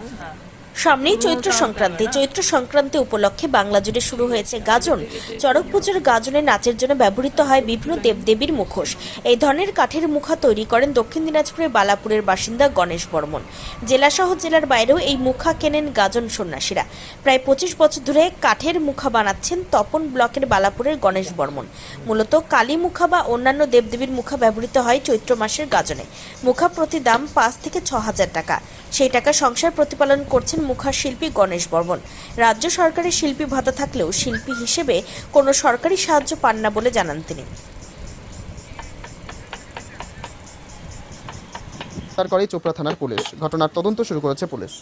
嗯。সামনেই চৈত্র সংক্রান্তি। চৈত্র সংক্রান্তি উপলক্ষে বাংলা জুড়ে শুরু হয়েছে গাজন। চড়ক পুজোর গাজনে নাচের জন্য ব্যবহৃত হয় বিভিন্ন দেবদেবীর মুখোশ। এই ধরনের কাঠের মুখা তৈরি করেন দক্ষিণ দিনাজপুরের বালাপুরের বাসিন্দা গণেশ বর্মন। জেলাসহ জেলার বাইরেও এই মুখা কেনেন গাজন সন্ন্যাসীরা। প্রায় পঁচিশ বছর ধরে কাঠের মুখা বানাচ্ছেন তপন ব্লকের বালাপুরের গণেশ বর্মন। মূলত কালী মুখা বা অন্যান্য দেবদেবীর মুখা ব্যবহৃত হয় চৈত্র মাসের গাজনে। মুখা প্রতি দাম পাঁচ থেকে ছ হাজার টাকা। সেই টাকা সংসার প্রতিপালন করছেন মুখা শিল্পী গণেশ বর্মন। রাজ্য সরকারের শিল্পী ভাতা থাকলেও শিল্পী হিসেবে কোনো সরকারি সাহায্য পান না বলে জানান তিনি। সরকারি করে চোপড়া থানার পুলিশ। ঘটনার তদন্ত শুরু করেছে পুলিশ।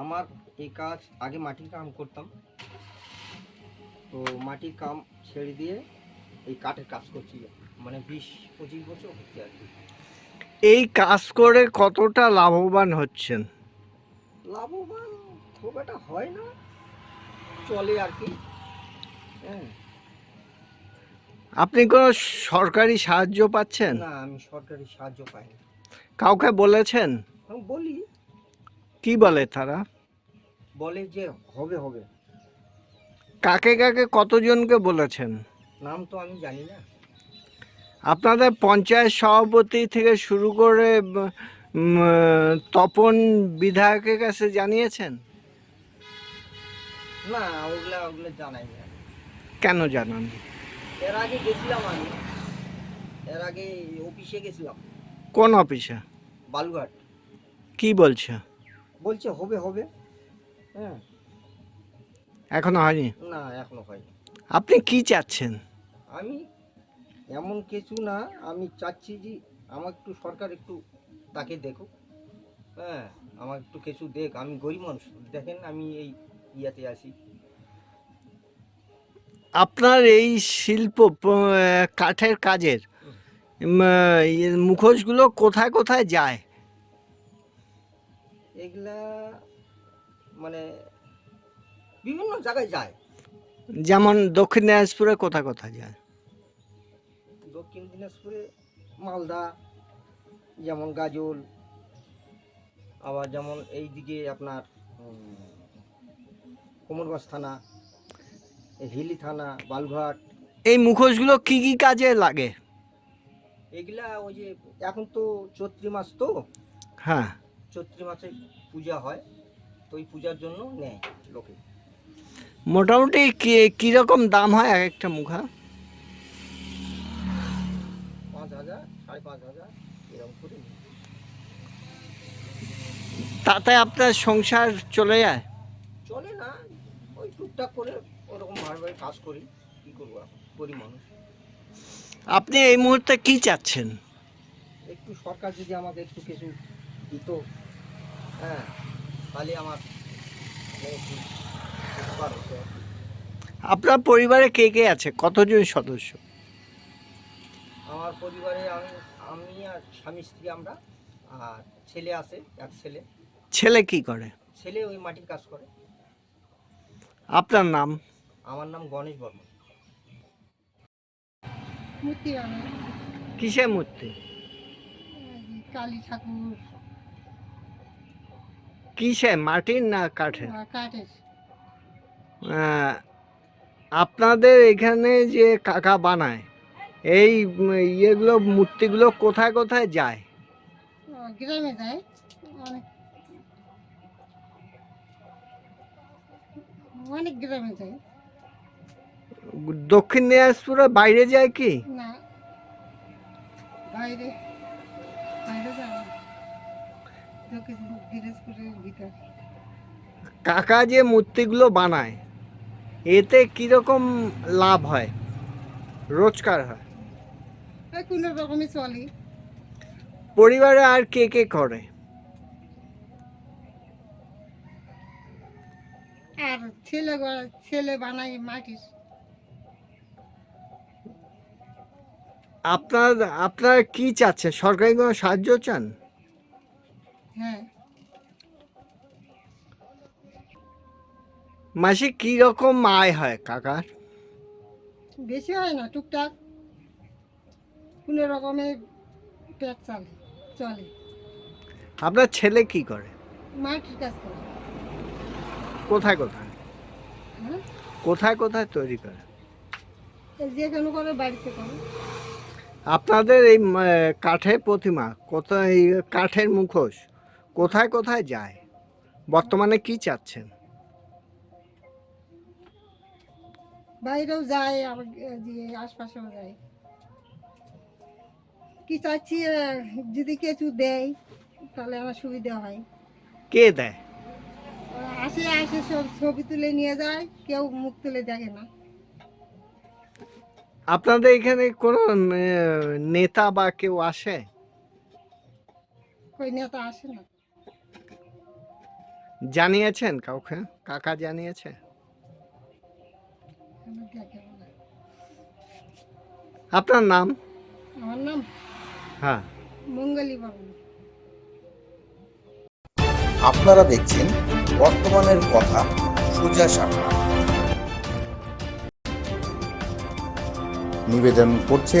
আমার এই কাজ আগে মাটির কাম করতাম। তো মাটির কাম ছেড়ে দিয়ে এই কাঠের কাজ করছি মানে বিশ পঁচিশ বছর হচ্ছে আর কি। এই কাজ করে কতটা লাভবান হচ্ছেন? লাভবান খুব একটা হয় না। চলে আর কি। হ্যাঁ। আপনি কোনো সরকারি সাহায্য পাচ্ছেন? না আমি সরকারি সাহায্য পাইনি। কাউকে বলেছেন? আমি বলি। কি বলে তারা? বলে যে হবে হবে। কাকে কাকে কতজনকে বলেছেন? নাম তো আমি জানি না। আপনাদের পঞ্চায়েত সভাপতি থেকে শুরু করে তপন বিধায়কের কাছে জানিয়েছেন? না ওগুলা ওগুলো জানাই না কেন জানান? এর আগে গেছিলাম আমি। এর আগে অফিসে গেছিলাম। কোন অফিসে? বালুঘাট কি বলছে? বলছে হবে হবে। হ্যাঁ। এখনও হয়নি? না এখনও হয়নি। আপনি কি চাচ্ছেন? আমি এমন কিছু না আমি চাচ্ছি যে আমার একটু সরকার একটু তাকে দেখো হ্যাঁ আমার একটু কিছু দেখ। আমি গরিব মানুষ দেখেন আমি এই ইয়াতে আছি। আপনার এই শিল্প কাঠের কাজের মুখোশগুলো কোথায় কোথায় যায়? এগুলা মানে বিভিন্ন জায়গায় যায়। যেমন দক্ষিণ দিনাজপুরে কোথা কোথা যায়? দক্ষিণ দিনাজপুরে মালদা যেমন গাজল আবার যেমন এই দিকে আপনার কোমরগঞ্জ থানা হিলি থানা বালুঘাট এই মুখোশগুলো কি কি কাজে লাগে? এগুলা ওই যে এখন তো চৈত্রি মাস তো। হ্যাঁ। চৈত্রি মাসে পূজা হয় তো ওই পূজার জন্য নেয় লোকে। মোটামুটি কি- কীরকম দাম হয় এক একটা মুখা? পাঁচ হাজার সাড়ে পাঁচ হাজার এরকম করে। তাতে আপনার সংসার চলে যায়? চলে না ওই টুকটাক করে ওরকম ভাবে কাজ করি কী করব করি মানুষ। আপনি এই মুহূর্তে কি চাচ্ছেন? একটু সরকার যদি আমাকে একটু কিছু দিত হ্যাঁ তাহলে আমার। আপনার পরিবারে কে কে আছে? কতজন সদস্য? আমার পরিবারে আমি আমি আর স্বামী স্ত্রী আমরা আর ছেলে আছে এক ছেলে। ছেলে কি করে? ছেলে ওই মাটির কাজ করে। আপনার নাম? আমার নাম গণেশ বর্মন। মূর্তি কিসের মূর্তি? কালী ঠাকুর। কিসে মাটির না কাঠের কাঠের আপনাদের এখানে যে কাকা বানায় এই ইয়েগুলো মূর্তিগুলো কোথায় কোথায় যায়? গ্রামে যায়। অনেক অনেক গ্রামে যায়। দক্ষিণ দিনাজপুরে বাইরে যায় কি? না। বাইরে বাইরে যায়। কাকা যে মূর্তিগুলো বানায় এতে কীরকম লাভ হয়? রোজগার হয়? ওই কোনো রকমই চলে। পরিবারে আর কে কে করে? আর ছেলে ছেলে বানাই মাটির। আপনার আপনারা কি চাচ্ছে সরকারি কোনো সাহায্য চান? মাসে কি রকম আয় হয় কাকার বেশি হয় না টুকটাক। কোনো রকমে পেট চলে চলে। আপনার ছেলে কি করে? মাটির কাজ করে? কোথায় কোথায়? হ্যাঁ? কোথায় কোথায় তৈরি করে? এই যে করে বাড়িতে করে। আপনাদের এই উম, আহ, কাঠের প্রতিমা কোথায় এই কাঠের মুখোশ কোথায় কোথায় যায়? বর্তমানে কি চাচ্ছেন? বাইরেও যায় আবার যে আশপাশেও যায়। কি চাচ্ছি যদি কিছু দেয় তাহলে আমার সুবিধা হয়। কে দেয়? আসে আসে সব ছবি তুলে নিয়ে যায় কেউ মুখ তুলে দেখে না। আপনাদের এখানে কোনো নেতা বা কেউ আসে? কই নেতা আসে না। জানিয়েছেন কাউকে? কাকা জানিয়েছে। আপনার নাম? আমার নাম হ্যাঁ। মঙ্গলী বাবু। আপনারা দেখছেন বর্তমানের কথা সোজা সামনে। নিবেদন করছে